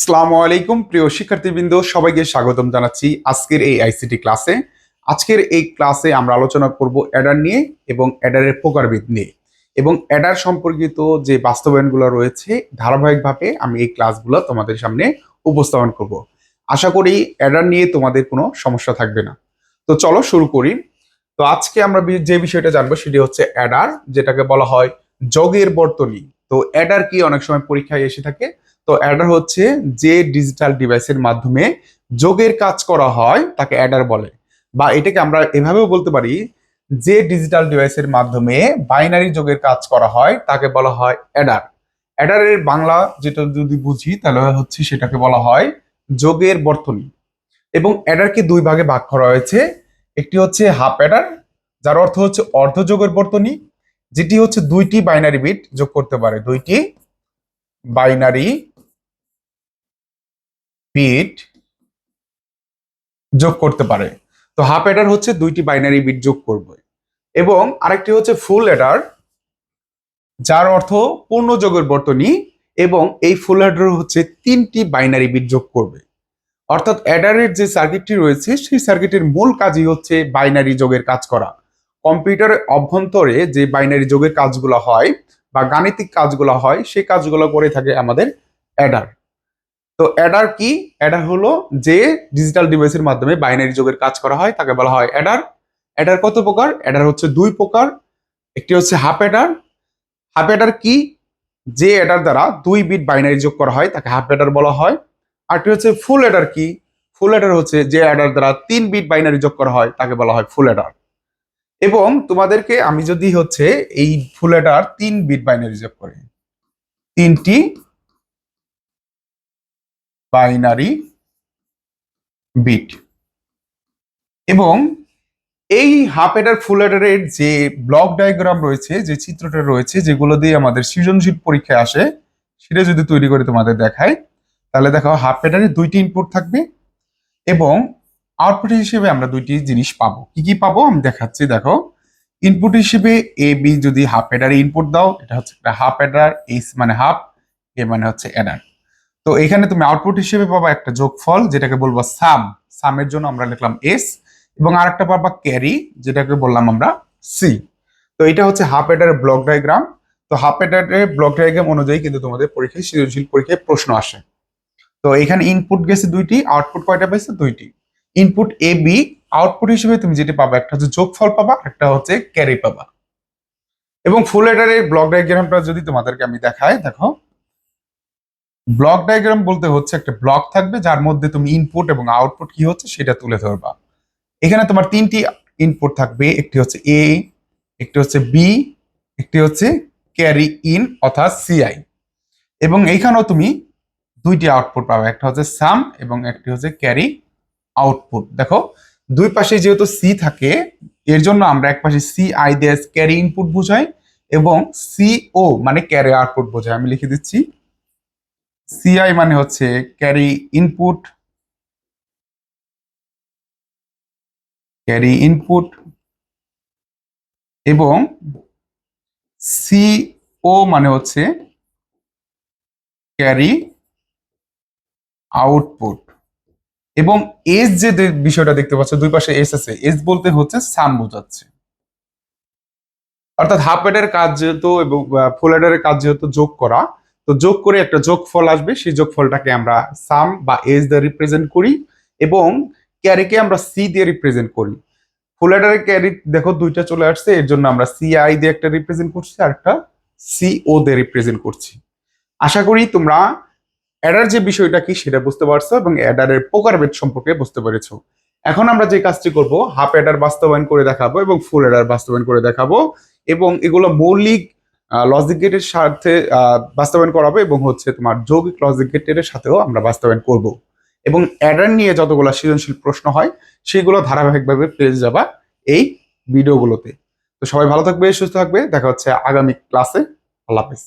আসসালামু আলাইকুম, প্রিয় শিক্ষার্থীবৃন্দ, সবাইকে স্বাগতম জানাচ্ছি আজকের এই আইসিটি ক্লাসে আজকের এই ক্লাসে আমরা আলোচনা করব অ্যাডার নিয়ে এবং অ্যাডারের প্রকারভেদ নিয়ে। এবং অ্যাডার সম্পর্কিত যে বাস্তবায়নগুলো রয়েছে, ধারাবাহিকভাবে আমি এই ক্লাসগুলো তোমাদের সামনে উপস্থাপন করব। আশা করি অ্যাডার নিয়ে তোমাদের কোনো সমস্যা থাকবে না। তো চলো শুরু করি। তো আজকে আমরা যে বিষয়টা জানব সেটি হচ্ছে অ্যাডার যেটাকে বলা হয় যোগের বর্তনী। তো অ্যাডার কি? অনেক সময় পরীক্ষায় এসে থাকে। তো অ্যাডার হচ্ছে যে ডিজিটাল ডিভাইসের মাধ্যমে যোগের কাজ করা হয়, তাকে অ্যাডার বলে। বা এটাকে আমরা এভাবেও বলতে পারি যে ডিজিটাল ডিভাইসের মাধ্যমে বাইনারি যোগের কাজ করা হয়, তাকে বলা হয় অ্যাডার অ্যাডারের বাংলা যেটা যদি বুঝি, তাহলে হচ্ছে সেটাকে বলা হয় যোগের বর্তনী। এবং অ্যাডারকে দুই ভাগে ভাগ করা হয়েছে। একটি হচ্ছে হাফ অ্যাডার যার অর্থ হচ্ছে অর্ধ যোগের বর্তনী, যেটি হচ্ছে দুইটি বাইনারি বিট যোগ করতে পারে। দুইটি বাইনারি বিট যোগ করতে পারে। তো হাফ অ্যাডার হচ্ছে দুইটি বাইনারি বিট যোগ করবে। এবং আরেকটি হচ্ছে ফুল অ্যাডার যার অর্থ পূর্ণ যোগের বর্তনী, এবং এই ফুল অ্যাডার হচ্ছে তিনটি বাইনারি বিট যোগ করবে। অর্থাৎ অ্যাডারের যে সার্কিটটি রয়েছে, সেই সার্কিটের মূল কাজই হচ্ছে বাইনারি যোগের কাজ করা। কম্পিউটারের অভ্যন্তরে যে বাইনারি যোগের কাজগুলো হয়, বা গাণিতিক কাজগুলো হয়, সেই কাজগুলো করে থাকে আমাদের অ্যাডার তো অ্যাডার কি? অ্যাডার হলো যে ডিজিটাল ডিভাইসের মাধ্যমে বাইনারি যোগের কাজ করা হয়, তাকে বলা হয় অ্যাডার। অ্যাডার কত প্রকার? অ্যাডার হচ্ছে দুই প্রকার। একটি হচ্ছে হাফ অ্যাডার। হাফ অ্যাডার কি? যে অ্যাডার দ্বারা দুই বিট বাইনারি যোগ করা হয়, তাকে হাফ অ্যাডার বলা হয়। আরটি হচ্ছে ফুল অ্যাডার কি? ফুল অ্যাডার হচ্ছে যে অ্যাডার দ্বারা তিন বিট বাইনারি যোগ করা হয়, তাকে বলা হয় ফুল অ্যাডার। এবং তোমাদেরকে আমি যদি হচ্ছে এই ফুল অ্যাডার তিন বিট বাইনারি যোগ করি, তিনটি বাইনারি বিট এবং এই হাফ এডার ফুল এডারের যে ব্লক ডায়াগ্রাম রয়েছে, যে চিত্রটা রয়েছে, যেগুলো দিয়ে আমাদের সৃজনশীল পরীক্ষায় আসে, সেটা যদি তৈরি করে তোমাদের দেখায় তাহলে দেখো হাফ এডারে দুইটি ইনপুট থাকবে এবং আউটপুট হিসেবে আমরা দুইটি জিনিস পাবো। কি কি পাবো? আমি দেখাচ্ছি, দেখো। ইনপুট হিসেবে এ বি যদি হাফ এডারে ইনপুট দাও, এটা হচ্ছে একটা হাফ এডার এইচ মানে হাফ এ মানে হচ্ছে এডার তো এখানে তুমি আউটপুট হিসেবে পাবা একটা যোগফল, যেটাকে বলব সাম সামের জন্য আমরা লিখলাম এস এবং আরেকটা পাবা ক্যারি যেটাকে বললাম আমরা সি তো এটা হচ্ছে হাফ এডার ব্লক ডায়াগ্রাম তো হাফ এডারের ব্লক ডায়াগ্রাম অনুযায়ী কিন্তু তোমাদের পরীক্ষায়, সৃজনশীল পরীক্ষায় প্রশ্ন আসে। তো এখানে ইনপুট গেছে দুইটি আউটপুট কয়টা পাইছে দুইটি। ইনপুট এ বি আউটপুট হিসেবে তুমি যেটি পাবা, একটা হচ্ছে যোগফল পাবা একটা হচ্ছে ক্যারি পাবা। এবং ফুল এডারের ব্লক ডায়াগ্রামটা যদি তোমাদেরকে আমি দেখাই, দেখো ব্লক ডায়াগ্রাম বলতে হচ্ছে একটা ব্লক থাকবে, যার মধ্যে তুমি ইনপুট এবং আউটপুট কি হচ্ছে সেটা তুলে ধরবা। এখানে তোমার তিনটি ইনপুট থাকবে, একটি হচ্ছে এ একটি হচ্ছে বি একটি হচ্ছে ক্যারি ইন অর্থাৎ সিআই এবং এইখানেও তুমি দুইটি আউটপুট পাবে, একটা হচ্ছে সাম এবং একটি হচ্ছে ক্যারি আউটপুট দেখো, দুই পাশে যেহেতু সি থাকে, এর জন্য আমরা এক পাশে সি আই দিয়ে ক্যারি ইনপুট বোঝাই এবং সিও মানে ক্যারি আউটপুট বোঝাই। আমি লিখে দিচ্ছি সিআই মানে হচ্ছে ক্যারি ইনপুট ক্যারি ইনপুট এবং সিও মানে হচ্ছে ক্যারি আউটপুট এবং এস যে বিষয়টা দেখতে পাচ্ছ, দুই পাশে এস আছে। এস বলতে হচ্ছে সাম বোঝাচ্ছে। অর্থাৎ হাফ এডের কাজ যেহেতু এবং ফুল এডের কাজ যেহেতু যোগ করা তো যোগ করে একটা যোগফল আসবে, সেই যোগফলটাকে আমরা সাম বা এস দিয়ে রিপ্রেজেন্ট করি এবং ক্যারিকে আমরা সি দিয়ে রিপ্রেজেন্ট করি। ফুল এডারের ক্যারি দেখো দুইটা চলে আসছে, এর জন্য আমরা সি আই দিয়ে একটা রিপ্রেজেন্ট করছি আর একটা সি ও দিয়ে রিপ্রেজেন্ট করছি। আশা করি তোমরা অ্যাডার যে বিষয়টা কি সেটা বুঝতে পারছ এবং অ্যাডারের প্রকারভেদ সম্পর্কে বুঝতে পেরেছ। এখন আমরা যে কাজটি করব হাফ অ্যাডার বাস্তবায়ন করে দেখাবো এবং ফুল অ্যাডার বাস্তবায়ন করে দেখাবো এবং এগুলো মৌলিক লজিক গেটের সাথে বাস্তবায়ন করাবো এবং হচ্ছে তোমার যৌগিক লজিক গেটের সাথেও আমরা বাস্তবায়ন করব। এবং অ্যাডার নিয়ে যতগুলো সৃজনশীল প্রশ্ন হয়, সেগুলো ধারাবাহিকভাবে পেয়ে যাবা এই ভিডিওগুলোতে তো সবাই ভালো থাকবে, সুস্থ থাকবে, দেখা হচ্ছে আগামী ক্লাসে আল্লাহ হাফেজ।